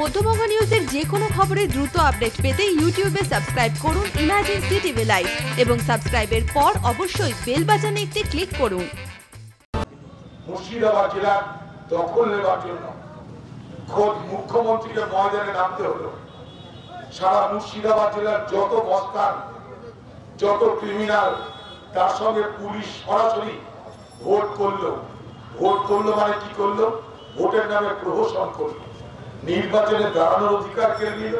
মধ্যবঙ্গ নিউজের যে কোনো খবরের দ্রুত আপডেট পেতে ইউটিউবে সাবস্ক্রাইব করুন ইমার্জেন্সি টিভি লাইভ এবং সাবস্ক্রাইবের পর অবশ্যই বেল বাটনে একটি ক্লিক করুন। মুর্শিদাবাদ জেলার দখল নেবার জন্য খোদ মুখ্যমন্ত্রীকে ময়দানে নামতে হলো। সারা মুর্শিদাবাদ জেলার যত বস্তান যত ক্রিমিনাল তার সঙ্গে পুলিশ সরাসরি ভোট করল। ভোট করল মানে কি করল? ভোটের নামে প্রহসন করল। নির্বাচনে দাঁড়ানোর অধিকার কেড়ে নিল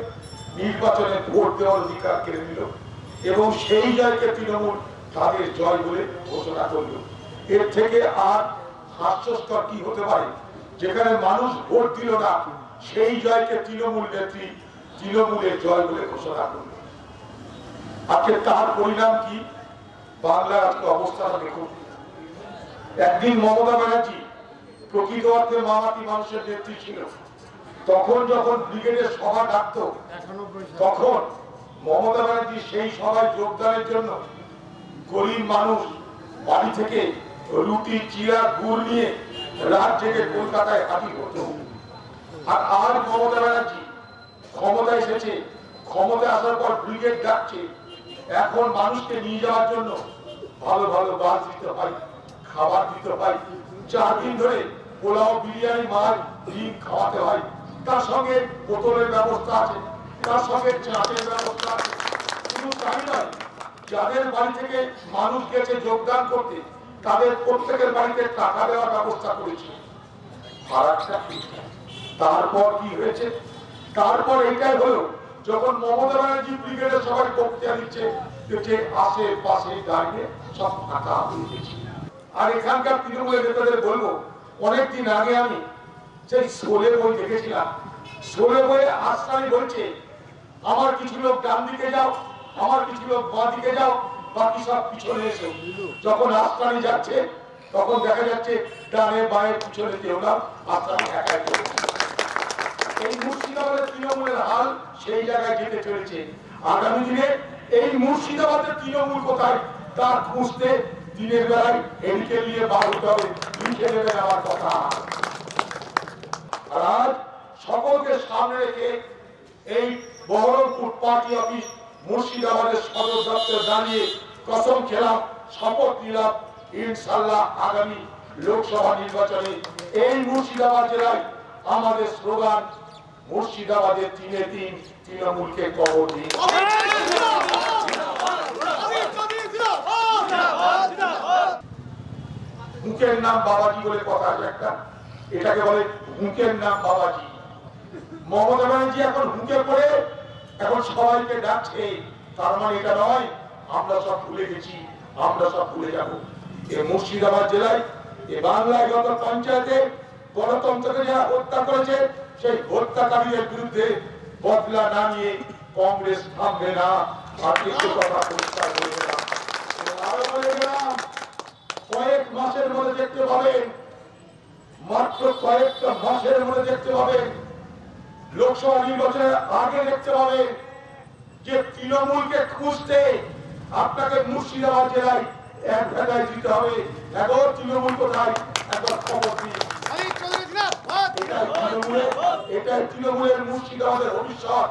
নির্বাচনে ভোট দেওয়ার অধিকার কেড়ে নিল এবং সেই জয়কে তৃণমূল তাদের জয় বলে ঘোষণা করল। এর থেকে আর হাস্যস্কর কি হতে পারে? যেখানে মানুষ ভোট দিল না, সেই জয়কে তৃণমূল নেত্রী তৃণমূলের জয় বলে ঘোষণা করল। আজকে তার পরিণাম কি? বাংলার আজকে অবস্থাটা দেখুন। একদিন মমতা ব্যানার্জি প্রকৃত অর্থে মামাটি মানুষের নেত্রী ছিল। তখন যখন ব্রিগেডের সভা ডাকত তখন মমতা ব্যানার্জি সেই সভায় যোগদানের জন্য গরিব মানুষ বাড়ি থেকে রুটি চিরা গুড় নিয়ে রাত জেগে কলকাতায় হাজির হতো। আর আজ মমতা ব্যানার্জি ক্ষমতা এসেছে ক্ষমতা আসার পর ব্রিগেড ডাকছে এখন মানুষকে নিয়ে যাওয়ার জন্য ভালো ভালো বাস দিতে হয় খাবার দিতে হয় চার দিন ধরে পোলাও বিরিয়ানি মাছ ডিম খাওয়াতে হয়। তার সঙ্গে বোতলের ব্যবস্থা আছে, তার সঙ্গে চাটের ব্যবস্থা আছে। শুধু তাই নয়, যাদের বাড়ি থেকে মানুষ গেছে যোগদান করতে, তাদের প্রত্যেকের বাড়িতে টাকা দেওয়ার ব্যবস্থা করেছে। তারপর কি হয়েছে? তারপর এটাই হলো, যখন মমতা ব্যানার্জি ব্রিগেডের সবাই বক্তৃতা দিচ্ছে, যে আশেপাশে দাঁড়িয়ে সব গেছে। আর এখানকার তৃণমূলের নেতাদের বলব, অনেকদিন আগে আমি সেই শোলে বই দেখেছিলাম শোলে বইয়ে আশ্রানি বলছে, আমার কিছু লোক ডান দিকে যাও, আমার কিছু লোক বাঁ দিকে যাও, বাকি সব পিছনে এসো। যখন আশ্রানি যাচ্ছে, তখন দেখা যাচ্ছে ডানে বাঁয়ে পিছনে কেউ না আশ্রানি একাই এই মুর্শিদাবাদের তৃণমূলের হাল সেই জায়গায় যেতে চলেছে। আগামী দিনে এই মুর্শিদাবাদের তৃণমূল কোথায়, তার খুঁজতে দিনের বেলায় এদিকে নিয়ে বার হতে হবে। নেবেন আমার কথা। আজ সকলকে সামনে রেখে এই বহরমপুর পার্টি অফিস মুর্শিদাবাদের সদর দপ্তর দাঁড়িয়ে কসম খেলাম, শপথ নিলাম ইনশাল্লাহ আগামী লোকসভা নির্বাচনে এই মুর্শিদাবাদ জেলায় আমাদের স্লোগান, মুর্শিদাবাদের তিনে তিন তৃণমূলকে কবর দিন মুখের নাম বাবাজি বলে কথা একটা। এটাকে বলে মুখের নাম বাবাজি। মমতা ব্যানার্জি এখন হুঁকে পড়ে, এখন সবাইকে ডাকছে। তার মানে এটা নয়, আমরা সব ভুলে গেছি, আমরা সব ভুলে যাব। এ মুর্শিদাবাদ জেলায়, এ বাংলায় যত পঞ্চায়েতে গণতন্ত্রকে যারা হত্যা করেছে, সেই হত্যাকারীদের বিরুদ্ধে বদলা না নিয়ে কংগ্রেস থামবে না আর কিছু কথা পরিষ্কার করে গেলাম এবং আরও বলে গেলাম, কয়েক মাসের মধ্যে দেখতে পাবেন মাত্র কয়েকটা মাসের মধ্যে দেখতে পাবেন লোকসভা নির্বাচনের আগে দেখতে পাবেন যে তৃণমূলকে খুঁজতে আপনাকে মুর্শিদাবাদ জেলায় এক ভেলায় দিতে হবে। একবার তৃণমূল কোথায়? একবার খবর দিন এটাই তৃণমূলের এটাই তৃণমূলের মুর্শিদাবাদের ভবিষ্যৎ।